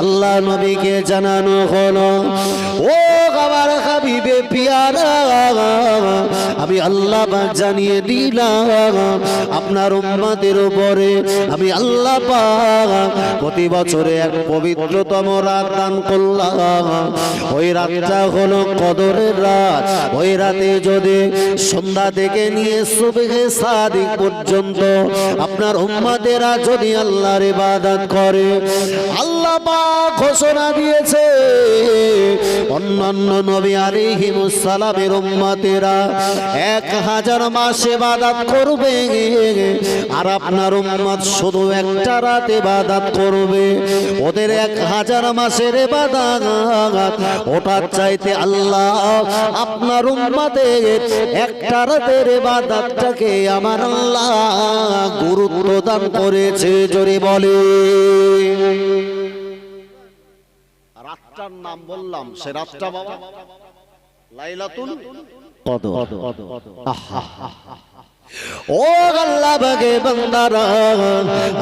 আল্লাহ নবীকে জানানো হলো। ও আমার হাবিবে পিয়ারা, আমি আল্লাহ জানিয়ে দিলাম, আপনার উম্মাদের উপরে আমি আল্লাহ প্রতি বছরে এক পবিত্রতম রাত দান করলাম। ওই রাতটা হলো কদরের রাত। ওই রাতে যদি সন্ধ্যা থেকে নিয়ে সুবহে সাদিক পর্যন্ত আপনার উম্মাদেরা যদি আল্লাহর ইবাদত করে, আল্লাহ ঘোষণা দিয়েছে, অন্যান্য নবী আলাইহিমুস সালামের উম্মতেরা এক হাজার মাস ইবাদত করবে। আর আপনার উম্মত শুধু একটা রাত ইবাদত করবে। ওদের এক হাজার মাসের ইবাদত, ওটার চাইতে আল্লাহ আপনার উম্মতের একটা রাতের আমার আল্লাহ গুরুত্ব দান করেছে, জোরে বলে। রাতটার নাম বললাম, সে রাতটা বাবা। লাইলাতুল কদর। আহা। ও আল্লাহ বাগে বান্দারা,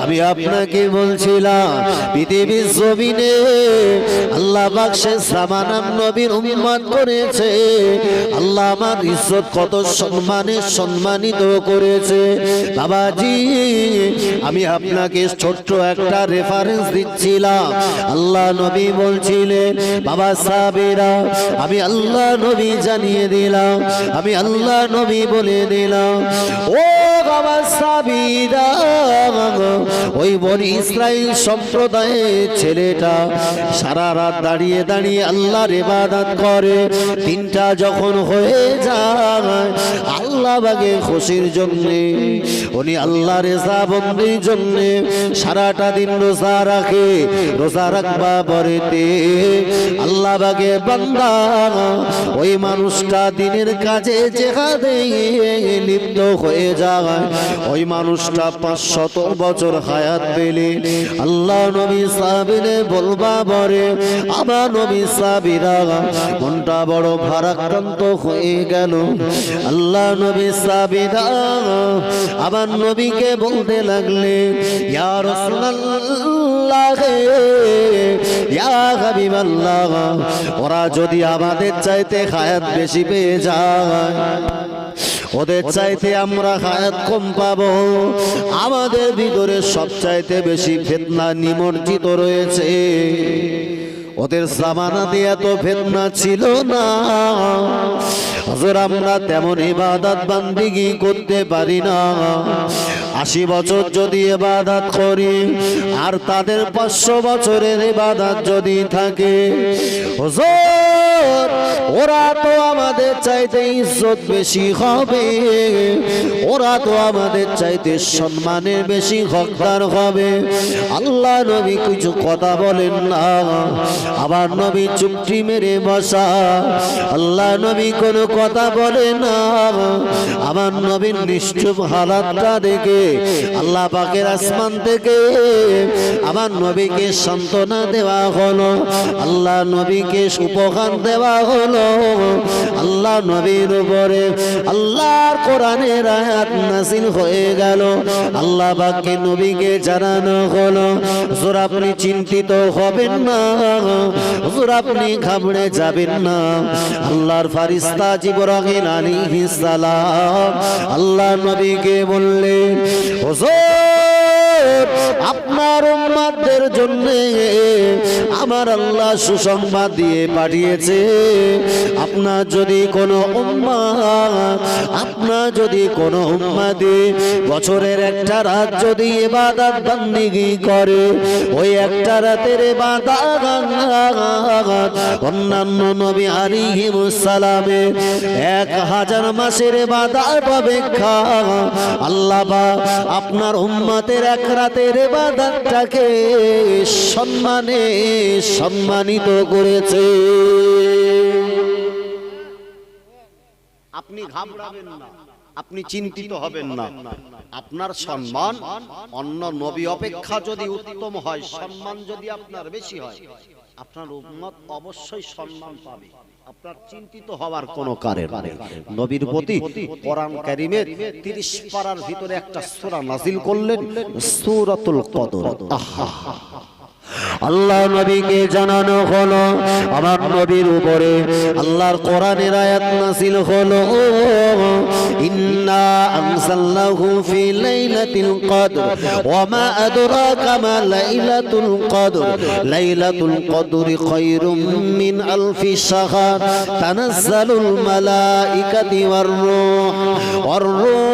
আমি আপনাকে বলছিলাম, পৃথিবীর জমিনে আল্লাহ বাক্সে সামানাম নবীর উম্মত করেছে। আল্লাহ আমার ইজ্জত কত সম্মানে সম্মানিত করেছে। বাবাজি, আমি আপনাকে ছোট্ট একটা রেফারেন্স দিচ্ছিলাম। আল্লাহ নবী বলছিলেন, বাবা সাবেরা আমি আল্লাহ নবী জানিয়ে দিলাম, আমি আল্লাহ নবী বলে দিলাম। ও বাবা সম্প্রদায়ের ছেলেটা দাঁড়িয়ে দাঁড়িয়ে করে। তিনটা যখন হয়ে যায়, আল্লাহ বাগে খুশির জন্য, উনি আল্লাহর বন্দির জন্য সারাটা দিন রোজা রাখে, রোজা রাখবা পরেতে। আল্লাহ বাগে বান্দা, ওই মানুষটা দিনের কাজে যেখানে লিপ্ত হয়ে যায়। ওই মানুষটা পাঁচশত বছর হায়াত পেলে আল্লাহ নবী সাবিরে বলবা বরে আবার নবী সাবিরা মনটা বড় ভারাক্রান্ত হয়ে গেল। আল্লাহ নবী সাবিরা আবার নবীকে বলতে লাগলে, ইয়া ইয়া হাবিবাল্লাহ, ওরা যদি আমাদের চাইতে হায়াত বেশি পেয়ে যায় ওদের চাইতে আমরা হায়াত কম পাব। আমাদের ভিতরে সব চাইতে বেশি ফেতনা নিমজ্জিত রয়েছে। ওদের জামানাতে এত ফেতনা ছিল না। হজর, আমরা তেমন ইবাদত বান্দিগি করতে পারি না। আশি বছর যদি এবাদাত করি, আর তাদের পাঁচশো বছরের ইবাদত যদি থাকে, হুজুর, ওরা তো আমাদের চাইতে ইজ্জত বেশি হবে। ওরা তো আমাদের চাইতে সম্মানের বেশি হকদার হবে। আল্লাহ নবী কিছু কথা বলেন না। আবার নবী চুপটি মেরে বসা। আল্লাহ নবী কোনো কথা বলে না। আমার নবীর নিশ্চুপ হালাতটা দেখে আল্লাহ পাকের আসমান থেকে আমার নবীকে সান্ত্বনা দেওয়া হলো। আল্লাহ নবীকে উপহার দেওয়া হলো। আল্লাহ নবীর উপরে আল্লাহর কোরআনের আয়াত নাসিল হয়ে গেল। আল্লাহ পাককে নবীকে জানানো হলো। হুজুর, আপনি চিন্তিত হবেন না। আপনি ঘাবড়ে যাবেন না। আল্লাহর ফারিস্তা জিবরাহিম আলাইহিস সালাম। আল্লাহ নবীকে বললেন হুজুর আপনার উম্মাদের জন্য আমার আল্লাহ সুসংবাদ দিয়ে পাঠিয়েছে। আপনার যদি কোনো উম্মা আপনার যদি কোনো উম্মাদি বছরের একটা রাত যদি এবাদত বান্দিগি করে, ওই একটা রাতের এবাদত অন্যান্য নবী আলাইহিমুস সালামে এক হাজার মাসের এবাদত অপেক্ষা। আল্লাহ আপনার উম্মতের এক রাতের বাদানটাকে সম্মানে সম্মানিত করেছে। আপনি ঘাবড়াবেন না, আপনি চিন্তিত হবেন না। আপনার সম্মান, অন্য নবী অপেক্ষা যদি উত্তম হয়, সম্মান যদি আপনার বেশি হয় আপনার উম্মত অবশ্যই সম্মান পাবে। আপনার চিন্তিত হওয়ার কোন কারণ নেই। নবীর প্রতি কোরআন কারিমের 30 পারার ভিতরে একটা সূরা নাজিল করলেন সূরাতুল কদর। আহা। আল্লাহ নবীকে জানানো হলো, আমার নবীর উপরে আল্লাহর কোরআনের আয়াত নাসিল হলো, ইন্না আনসালনাহু ফি লাইলাতিল কদর, ওয়া মা আদরাকা মা লাইলাতুল কদর, লাইলাতুল কদরি খায়রুম মিন আলফি শাহর, তানাজ্জালুল মালাইকাতু ওয়ার রূহ, ওয়ার রূহু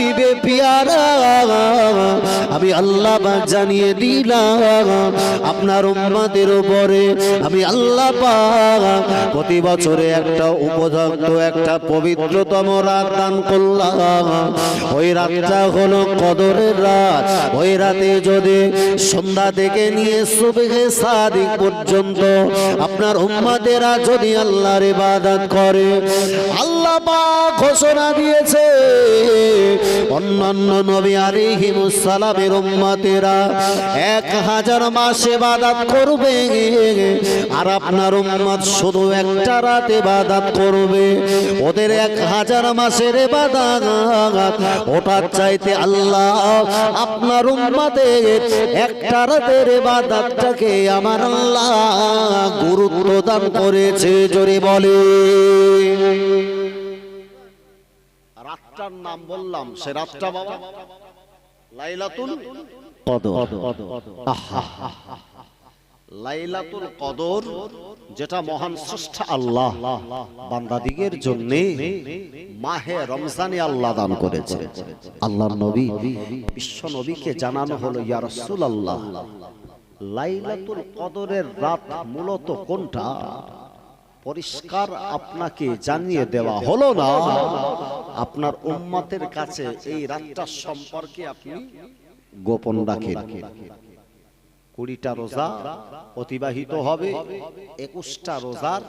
হাবিবে পিয়ারা, আমি আল্লাহ জানিয়ে দিলাম, আপনার উম্মতের উপরে আমি আল্লাহ প্রতি বছরে একটা উপযুক্ত, একটা পবিত্রতম রাত দান করলাম। ওই রাতটা হলো কদরের রাত। ওই রাতে যদি সন্ধ্যা থেকে নিয়ে সুবহে সাদিক পর্যন্ত আপনার উম্মতেরা যদি আল্লাহর ইবাদত করে, আল্লাহ পাক ঘোষণা দিয়েছে, অন্যান্য নবী আলাইহিমুস সালামের উম্মতেরা এক হাজার মাস ইবাদত করবে, আর আপনার উম্মত শুধু একটা রাত ইবাদত করবে। ওদের এক হাজার মাসের ইবাদত, ওটার চাইতে আল্লাহ আপনার উম্মতের একটা রাতের ইবাদতটাকে আমার আল্লাহ গুরুত্ব দান করেছে, জোরে বলে। রাতটার নাম বললাম, সে রাতটা বাবা। লাইলাতুল কদর। লাইলাতুল কদর, যেটা মহান স্রষ্টা আল্লাহ বান্দাদিগের জন্য মাহে রমজানে আল্লাহ দান করেছে। আল্লাহর নবী, বিশ্ব নবীকে জানানো হলো, ইয়া রাসূলুল্লাহ। লাইলাতুল কদরের রাত মূলত কোনটা? পরিষ্কার আপনাকে জানিয়ে দেওয়া হলো না? আপনার উম্মতের কাছে এই রাতটা সম্পর্কে আপনি গোপন রাখেন। কুড়িটা রোজা অতিবাহিত হবে, একুশটা রোজার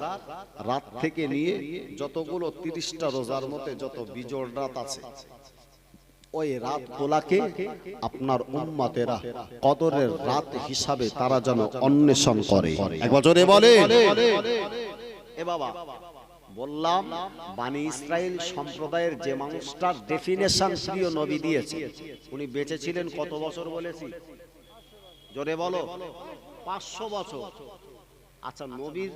রাত থেকে নিয়ে যতগুলো তিরিশটা রোজার মধ্যে যত বিজোড় রাত আছে ওই রাত গোলাকে আপনার উম্মতেরা কদরের রাত হিসাবে তারা যেন অন্বেষণ করে। এক বলে বললাম, বানি ইসরায়েল সম্প্রদায়ের যে মানুষটার ডেফিনেশন প্রিয় নবী দিয়েছে, উনি বেঁচে ছিলেন কত বছর বলেছি? জোরে বলো, পাঁচশো বছর। আচ্ছা নবীর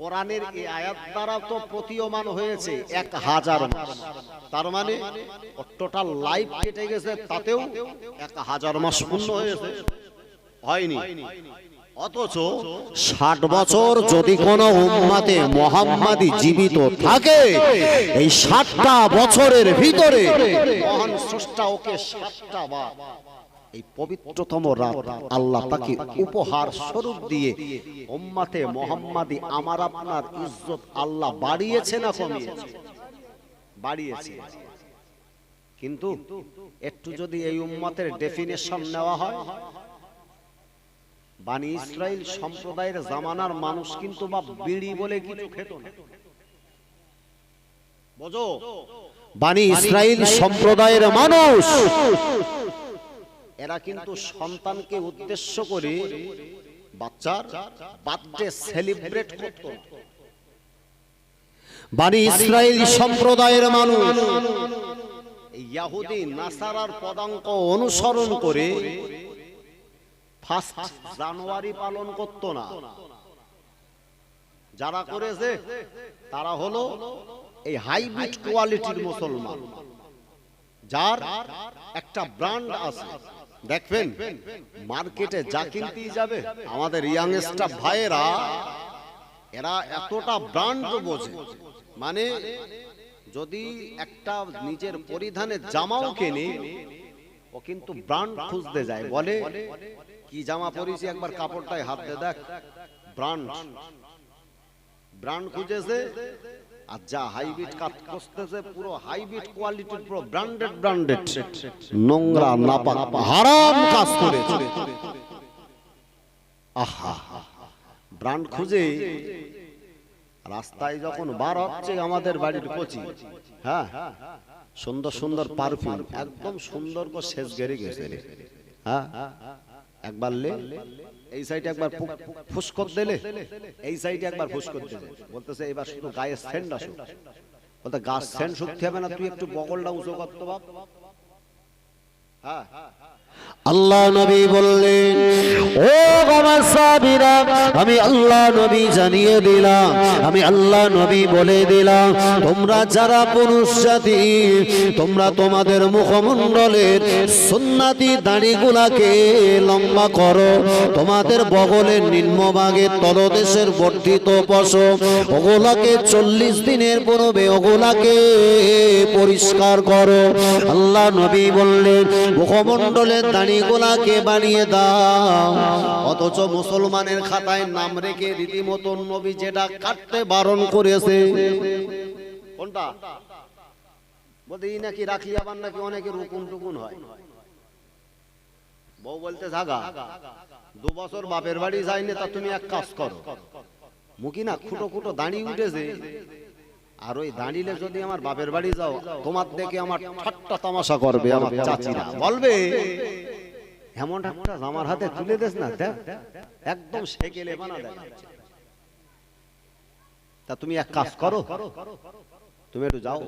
কোরআনের এই আয়াত দ্বারা তো প্রতীয়মান হয়েছে এক হাজার মাস। তার মানে টোটাল লাইফ কেটে গেছে তাতেও এক হাজার মাস পূর্ণ হয়েছে। হয়নি। অথচ ষাট বছর যদি কোনো উম্মাতে মোহাম্মদি জীবিত থাকে এই ষাটটা বছরের ভিতরে মহান স্রষ্টা ওকে ষাটটা বা এই পবিত্রতম রাত আল্লাহ তাকে উপহার স্বরূপ দিয়ে উম্মাতে মোহাম্মদি আমার আপনার ইজ্জত আল্লাহ বাড়িয়েছে না কমিয়েছে বাড়িয়েছে কিন্তু একটু যদি এই উম্মাতের ডেফিনেশন নেওয়া হয়, বানি ইসরায়েল সম্প্রদায়ের জামানার মানুষ কিন্তু বা বিড়ি বলে কিছু খেত না। বোঝো? বানি ইসরায়েল সম্প্রদায়ের মানুষ এরা কিন্তু সন্তানকে উদ্দেশ্য করে বাচ্চার বার্থডে সেলিব্রেট করত। বানি ইসরায়েল সম্প্রদায়ের মানুষ ইয়াহুদি, নাসারার পদাঙ্ক অনুসরণ করে ফার্স্ট জানুয়ারি পালন করত না। যারা করেছে, তারা হলো এই হাইব্রিড কোয়ালিটির মুসলমান, যার একটা ব্র্যান্ড আছে। দেখবেন মার্কেটে যা কিনতেই যাবে, আমাদের ইয়াংস্টার ভাইয়েরা, এরা এতটা ব্র্যান্ড বোঝে। মানে যদি একটা নিজের পরিধানে জামাও কেনে, ও কিন্তু ব্র্যান্ড খুঁজতে যায়। বলে, কি জামা পরিছি? একবার কাপড়টায় হাত দে, দেখ ব্র্যান্ড ব্র্যান্ড খুঁজেছে আর যা হাইব্রিড কাজ করতেছে পুরো হাইব্রিড কোয়ালিটির পুরো ব্র্যান্ডেড ব্র্যান্ডেড নোংরা নাপাক হারাম কাজ করেছে আহা ব্র্যান্ড খুঁজে রাস্তায় যখন বার হচ্ছে আমাদের বাড়ির কচি হ্যাঁ? সুন্দর সুন্দর পারফিউম একদম সুন্দর করে শেষ গেড়ে গেছে রে। হ্যাঁ? একবার লে। এই সাইডে একবার ফুসকর ফুস দিলে, এই সাইডে একবার ফুসকর দিলে। বলতেছে, এবার শুধু গায়ে সেন্ড আসো বলতে গাছ সেন্ড শুকতে হবে না, তুই একটু বগলটা উঁচু করতে বাপ। হ্যাঁ। আল্লাহ নবী বললেন, ও আমার সাহাবীরা, আমি আল্লাহ নবী জানিয়ে দিলাম, আমি আল্লাহ নবী বলে দিলাম, তোমরা যারা পুরুষ জাতি, তোমরা তোমাদের মুখমণ্ডলের সুন্নাতি দাড়িগুলাকে লম্বা করো, তোমাদের বগলের নিম্নভাগে তলদেশের বর্ধিত পশম, ওগুলাকে চল্লিশ দিনের পূর্বে ওগুলাকে পরিষ্কার করো। আল্লাহ নবী বললেন, মুখমণ্ডলের দাড়িগুলাকে বানিয়ে দাও। অথচ মুসলমানের খাতায় নাম রেখে রীতিমতো নবী যেটা কাটতে বারণ করেছে। কোনটা? বলতে ই নাকি রাখলি আবার নাকি অনেকে রুকুন টুকুন হয়। বউ বলতে, জাগা, দু বছর বাপের বাড়ি যায়নি তা তুমি এক কাজ করো। মুখি না খুটো খুটো দাঁড়িয়ে উঠেছে। আর ওই দাঁড়িলে যদি আমার বাপের বাড়ি যাও, তোমার দেখে আমার ঠাট্টা তামাশা করবে আমার চাচিরা। বলবে এমন একটা আমার হাতে তুলে না একদম তা তুমি এক কাজ করো। তুমি একটু যাও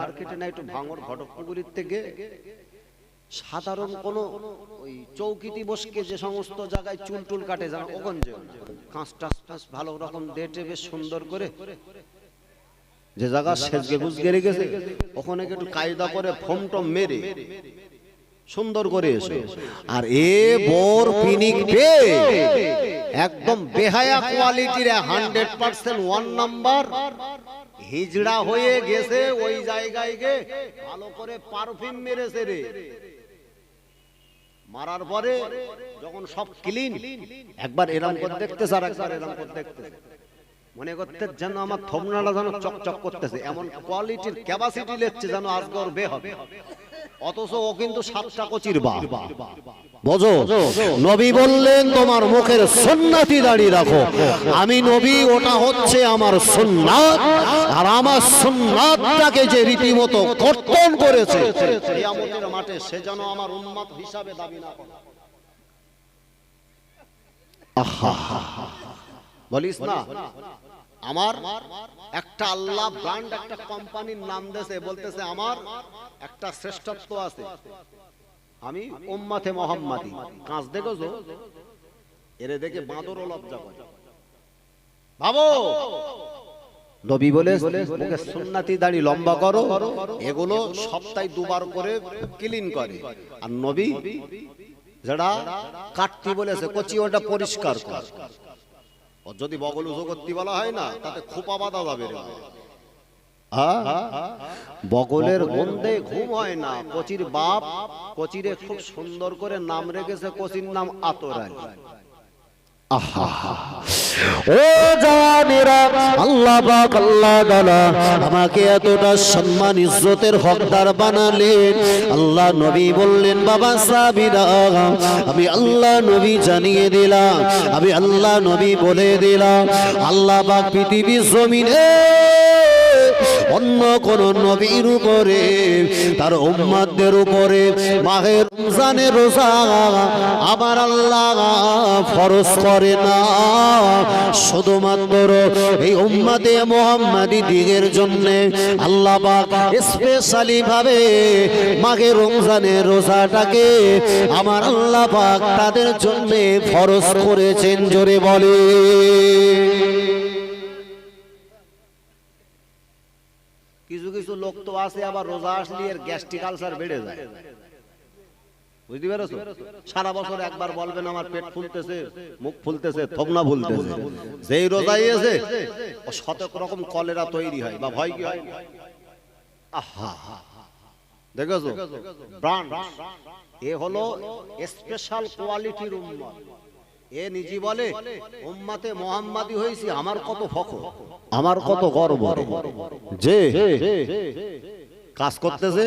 মার্কেটে না একটু ভাঙর ঘটকপুকুরির থেকে সাধারণ কোন ওই চৌকিটি বসকে যে সমস্ত জায়গায় চুল টুল কাটে জানো ওখান কাঁচ টাচ ভালো রকম ডেটে বেশ সুন্দর করে যে জায়গা সেজগে গুজগে ওখানে একটু কায়দা করে ফোম টম মেরে সুন্দর করে এসো। আর এ বোর পিনিক পে একদম বেহায়া কোয়ালিটির হান্ড্রেড পার্সেন্ট ওয়ান নাম্বার হিজড়া হয়ে গেছে ওই জায়গায় গে। ভালো করে পারফিউম মেরেছে রে। মারার পরে যখন সব ক্লিন একবার এরম করে দেখতেছে আর একবার এরম করে দেখতেছে। মনে করতে যেন আমার থমনাটা যেন চকচক করতেছে। এমন কোয়ালিটির ক্যাপাসিটি লেচ্ছে যেন আজকে ওর বে হবে। অথচ ও কিন্তু সাতটা কচির বা বোঝো নবী বললেন তোমার মুখের সুন্নাতি দাঁড়িয়ে রাখো। আমি নবী ওটা হচ্ছে আমার সুন্নাত। আর আমার সুন্নাতটাকে যে রীতিমতো কর্তন করেছে মাঠে সে যেন আমার উন্মত হিসাবে দাবি না করে। বলিস না? আমার একটা আল্লাহ ব্র্যান্ড একটা কোম্পানির নাম দেশে বলতেছে, আমার একটা শ্রেষ্ঠত্ব আছে। আমি উম্মাতে মোহাম্মদি। কাঁচ দেখেছ এরে দেখে বাঁদরও লজ্জা করে ভাবো, নবী বলে, মুখে সুন্নাতি দাড়ি লম্বা করো, এগুলো সপ্তাহে দুবার করে ক্লিন করে। আর নবী যারা কাটতি বলেছে কচি ওটা পরিষ্কার কর। যদি বগল উজগত্তি করতে বলা হয় না তাতে খোপা বাঁধা যাবে রে বগলের গন্ধে ঘুম হয় না। কচির বাপ কচিরে খুব সুন্দর করে নাম রেখেছে কচির নাম আতরালি ও জানেরা আল্লাহ পাক, আল্লাহ তাআলা আমাকে এতটা সম্মান, ইজ্জতের হকদার বানালেন। আল্লাহ নবী বললেন, বাবা সাবিরা, আমি আল্লাহ নবী জানিয়ে দিলাম, আমি আল্লাহ নবী বলে দিলাম। আল্লাহ পাক পৃথিবী জমিনে অন্য কোন নবীর উপরে, তার উম্মাদের উপরে মাহে রমজানের রোজা আমার আল্লাহ ফরজ করে না। শুধুমাত্র এই উম্মাদে মোহাম্মদী দিগের জন্য আল্লাহ স্পেশালি ভাবে মাঘে রমজানের রোজাটাকে আমার আল্লাহ পাক তাদের জন্য ফরজ করেছেন, জোরে বলে কিছু লোক তো আছে, আবার রোজা আসলে এর গ্যাস্ট্রিক আলসার বেড়ে যায়। বুঝতে পেরেছ? সারা বছর একবার বলবেন, আমার পেট ফুলতেছে, মুখ ফুলতেছে, থবনা ফুলতেছে। যেই রোজাই ও শতক রকম কলেরা তৈরি হয়, বা ভয় কি হয়? আহা! দেখেছ? ব্রান্ড এ হলো স্পেশাল কোয়ালিটির উম্মত এ নিজি বলে উম্মাতে মোহাম্মাদি হয়েছি আমার কত ফখর আমার কত গর্ব যে কাজ করতেছে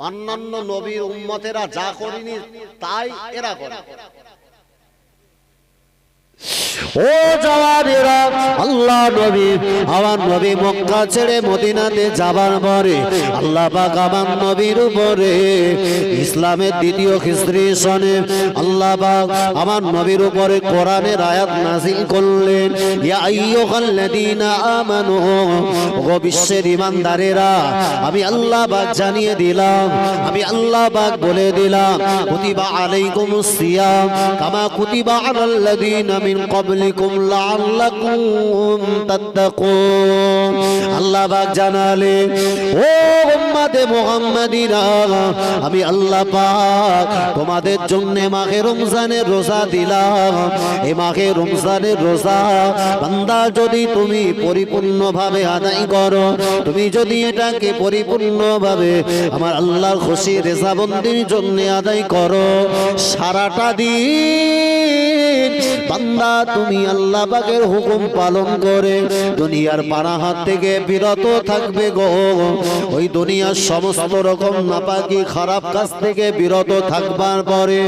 অন্যান্য নবীর উম্মতেরা যা করেনি তাই এরা করে ও জওয়ানেরা, আল্লাহ নবী, আমার নবী মক্কা ছেড়ে মদিনাতে যাবার পরে আল্লাহ পাক আমার নবীর উপরে ইসলামের দ্বিতীয় খ্রিস্ট্রি সনে আল্লাহ পাক আমার নবীর উপরে কোরআনের আয়াত নাজিল করলেন। ইয়া আইয়ুহাল্লাযীনা আমানু, ও বিশ্বের ইমানদারেরা, আমি আল্লাহ পাক জানিয়ে দিলাম, আমি আল্লাহ পাক বলে দিলাম, কুতিবা আলাইকুমুস সিয়াম, কামা কুতিবা আলাল্লাযীনা মিন ক্বাবলিকুম লাআল্লাকুম তাত্তাকুন আল্লাহ পাক জানালেন, ও উম্মতে মুহাম্মাদিরা, আমি আল্লাহ পাক তোমাদের জন্য মাঘে রমজানের রোজা দিলাম। এই মাঘে রমজানের রোজা বান্দা, যদি তুমি পরিপূর্ণভাবে আদায় করো, তুমি যদি এটাকে পরিপূর্ণভাবে আমার আল্লাহর খুশি রেজাবন্দির জন্য আদায় করো, সারাটা দিন বান্দা তুমি আল্লাহ পাকের হুকুম পালন করে দুনিয়ার পানা হাত থেকে বিরত থাকবে গো। ওই দুনিয়ার সমস্ত রকম নাপাকি খারাপ কাজ থেকে বিরত থাকবার পরে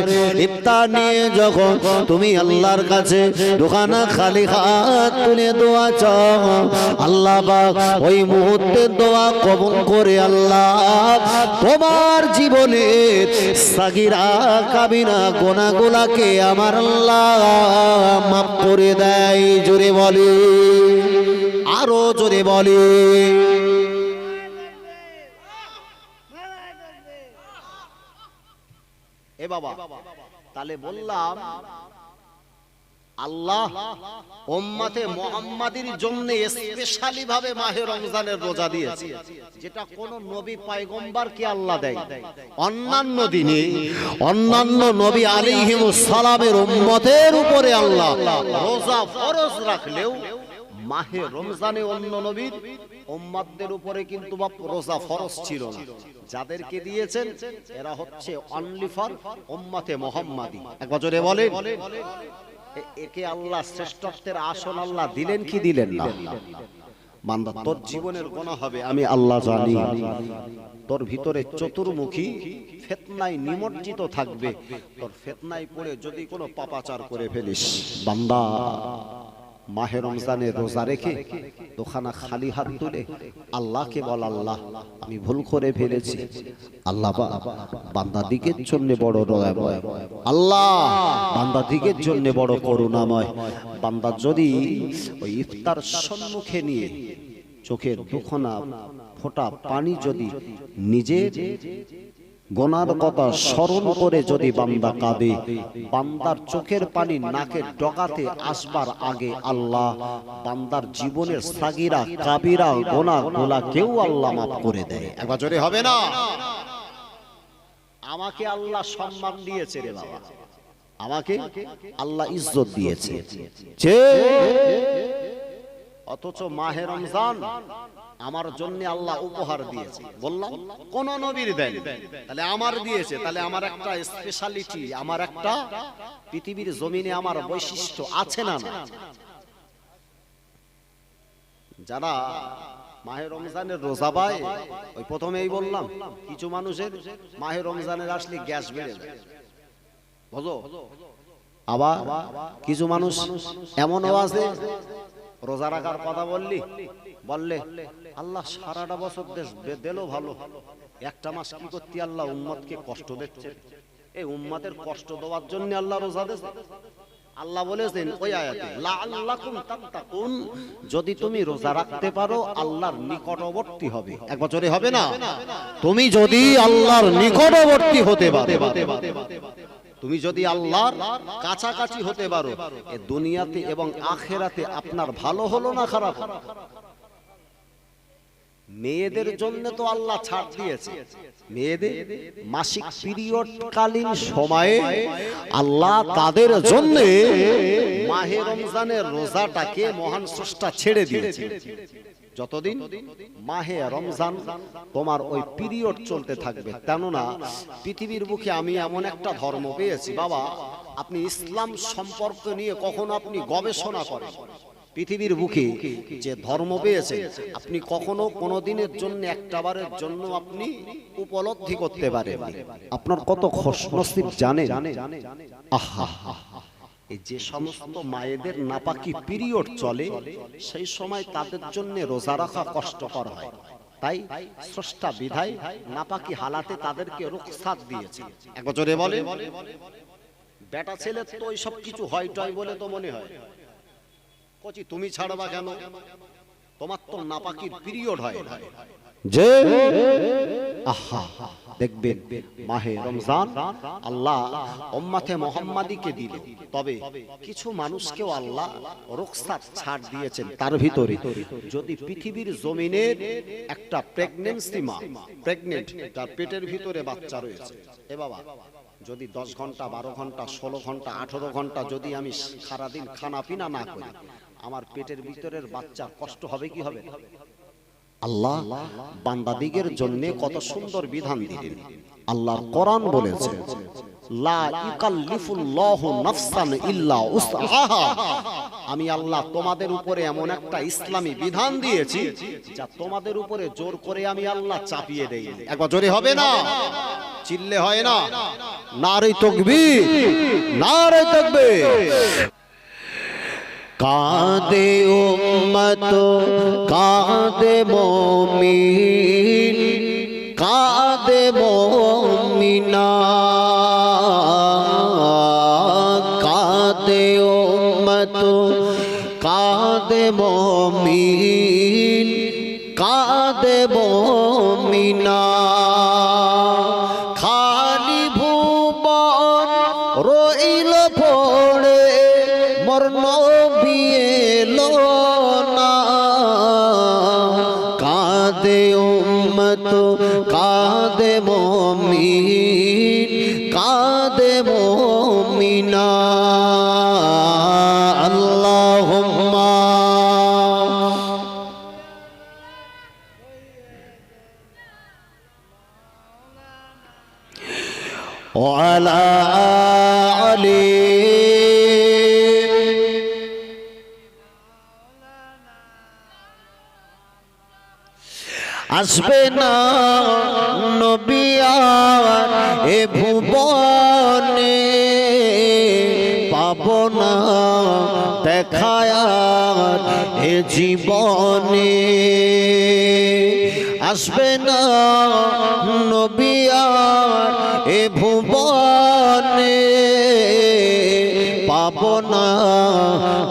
ইফতার নিয়ে যখন তুমি আল্লাহর কাছে দোকানা খালি হাত তুলে দোয়া চাও, আল্লাহ পাক ওই মুহূর্তে দোয়া কবুল করে আল্লাহ তোমার জীবনে সাগিরা, কাবিনা, গোনাগুলাকে আমার আল্লাহ করে দেয় জোরে বলে। আরও জোরে বলে। এ বাবা তাহলে বললাম আল্লাহ উম্মতে মুহাম্মাদির জন্য স্পেশালি ভাবে মাহে রমজানের রোজা দিয়েছে, যেটা কোন নবী পয়গম্বর কে আল্লাহ দেয়। অন্যান্য দিনে অন্যান্য নবী আলাইহিমুস সালামের উম্মতের উপরে আল্লাহ রোজা ফরজ রাখলেও মাহে রমজানে অন্য নবীর উম্মাদদের উপরে কিন্তু বা রোজা ফরজ ছিল না। যাদেরকে দিয়েছেন, এরা হচ্ছে অনলি ফর উম্মতে মুহাম্মাদি। এক বছরে বলে একে আল্লাহ শ্রেষ্ঠত্বের আসন আল্লাহ দিলেন কি দিলেন না? বান্দা, তোর জীবনের গোনা হবে, আমি আল্লাহ জানি। তোর ভিতরে চতুর্মুখী ফেতনায় নিমজ্জিত থাকবে। তোর ফেতনায় পড়ে যদি কোনো পাপাচার করে ফেলিস। বান্দা মাহে রমজানে রোজা রেখে দোখানা খালি হাত তুলে আল্লাহকে বল, আল্লাহ, আমি ভুল করে ফেলেছি। আল্লাহ বা- বান্দা দিকের জন্য বড় দয়াময়। আল্লাহ বান্দা দিকের জন্য বড় করুণাময়। বান্দা যদি ওই ইফতার সম্মুখে নিয়ে চোখের দুখানা ফোঁটা পানি যদি নিজের গোনার কথা স্মরণ করে যদি বান্দা কাঁদে বান্দার চোখের পানি নাকে ডগাতে আসবার আগে আল্লাহ বান্দার জীবনের সাগিরা কাবিরা গোনা গোলা কেউ আল্লাহ মাফ করে দেয়। একবার জোরে হবে না? আমাকে আল্লাহ সম্মান দিয়েছে রে বাবা। আমাকে আল্লাহ ইজ্জত দিয়েছে। অথচ মাহে রমজান আমার জন্য আল্লাহ উপহার দিয়েছে। বললাম, কোন নবীর দেন তাহলে আমার দিয়েছে, তাহলে আমার একটা স্পেশালিটি আমার একটা পৃথিবীর জমিনে আমার বৈশিষ্ট্য আছে না না? যারা মাহে রমজানের রোজা পায়, ওই প্রথমেই বললাম, কিছু মানুষের মাহে রমজানের আসলে গ্যাস বেড়ে যায়। আবার কিছু মানুষ এমনও আছে রোজা রাখার কথা বললি? বললে, আল্লাহ সারাটা বছর দেশ দিল ভালো। একটা মাস কি করতে আল্লাহ উম্মতকে কষ্ট দিচ্ছে? এই উম্মতের কষ্ট দেওয়ার জন্য আল্লাহ রোজা দিয়েছে। আল্লাহ বলেছেন, ওই আয়াতে, লাআল্লাকুম তাত্তাকুন। যদি তুমি রোজা রাখতে পারো, আল্লাহর নিকটবর্তী হবে। এক বছরে হবে না? তুমি যদি আল্লাহর নিকটবর্তী হতে পারো। তুমি যদি আল্লাহর কাছাকাছি হতে পারো দুনিয়াতে এবং আখেরাতে আপনার ভালো হলো না খারাপ হলো? মেয়েদের জন্য তো আল্লাহ ছাড় দিয়েছে। মেয়েদের মাসিক পিরিয়ড কালীন সময়ে আল্লাহ তাদের জন্য মাহে রমজানের রোজাটাকে মহান স্রষ্টা ছেড়ে দিয়েছে। যতদিন মাহে রমজান তোমার ওই পিরিয়ড চলতে থাকবে। কেননা পৃথিবীর বুকে আমি এমন একটা ধর্ম পেয়েছি বাবা আপনি ইসলাম সম্পর্ক নিয়ে কখনো আপনি গবেষণা করেন। পৃথিবীর বুকে যে ধর্ম পেয়েছে আপনি কখনো কোনো দিনের জন্য একটাবারের জন্য আপনি উপলব্ধি করতে পারেন আপনার কত খসনসিব জানে আহা যে সমস্ত মায়েদের নাপাকি পিরিয়ড চলে সেই সময় তাদের জন্য রোজা রাখা কষ্টকর হয়। তাই স্রষ্টা বিধায় নাপাকি হালাতে তাদেরকে রুখসাত দিয়েছে। এক বছরে বলে বেটা ছেলে তো ওই সব কিছু হয় টয় বলে তো মনে হয়। কচি তুমি ছাড়বা কেন? তোমার তো নাপাকির পিরিয়ড হয়। যে আহা দেখবেন মাহে রমজান আল্লাহ উম্মাতে মোহাম্মদীকে দিলে তবে কিছু মানুষকেও আল্লাহ রুখসাত ছাড় দিয়েছেন তার ভিতরে। যদি পৃথিবীর জমিনের একটা প্রেগনেন্সি মা প্রেগনেন্ট তার পেটের ভিতরে বাচ্চা রয়েছে এ বাবা যদি দশ ঘণ্টা বারো ঘণ্টা ষোলো ঘণ্টা আঠারো ঘণ্টা যদি আমি সারাদিন খানা পিনা না করি আমার পেটের ভিতরের বাচ্চার কষ্ট হবে কি হবে? আল্লাহ বান্দাদিগের জন্য কত সুন্দর বিধান দিলেন। আল্লাহ কোরআন বলেছে আমি আল্লাহ তোমাদের উপরে এমন একটা ইসলামী বিধান দিয়েছি, যা তোমাদের উপরে জোর করে আমি আল্লাহ চাপিয়ে দেই একবার জোরে হবে না? চিল্লে হয় না? নারে তকবীর নারে তকবীর। কাঁদে উম্মত, কাঁদে মমিন, কাঁদে মমিনা, কাঁদে উম্মত, কাঁদে মমিন, কাঁদে মমিনা। খালি ভুবন রইল পড়ে, মর্ণ না নবিয়ার এ ভুবনে পাব না দেখায়ার এ জীবনে। আসবে না নবিয়ার এ ভুবনে পাব না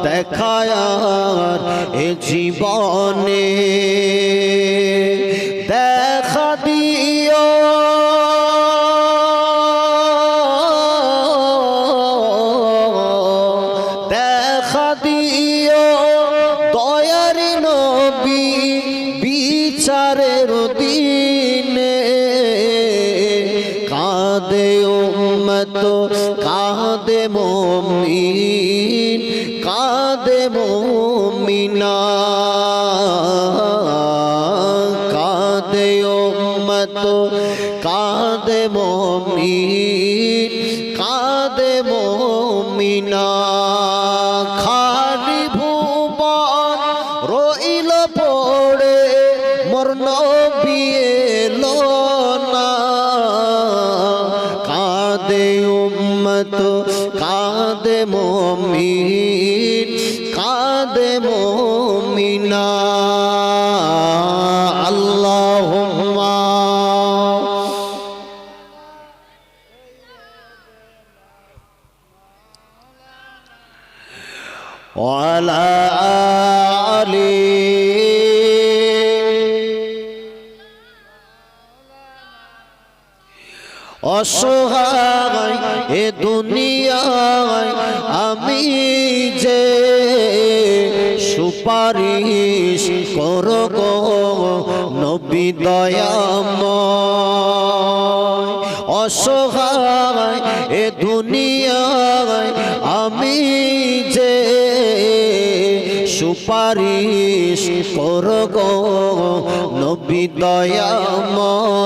দেখায়ার এ জীবনে। কাঁদে মমিন অসহায় এ দুনিয়ায় আমি যে সুপারিশ করব নবী দয়াময়। অসহায় এ দুনিয়ায় আমি যে সুপারিশ করব নবী দয়াময়।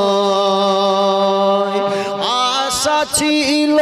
আশা ছিল।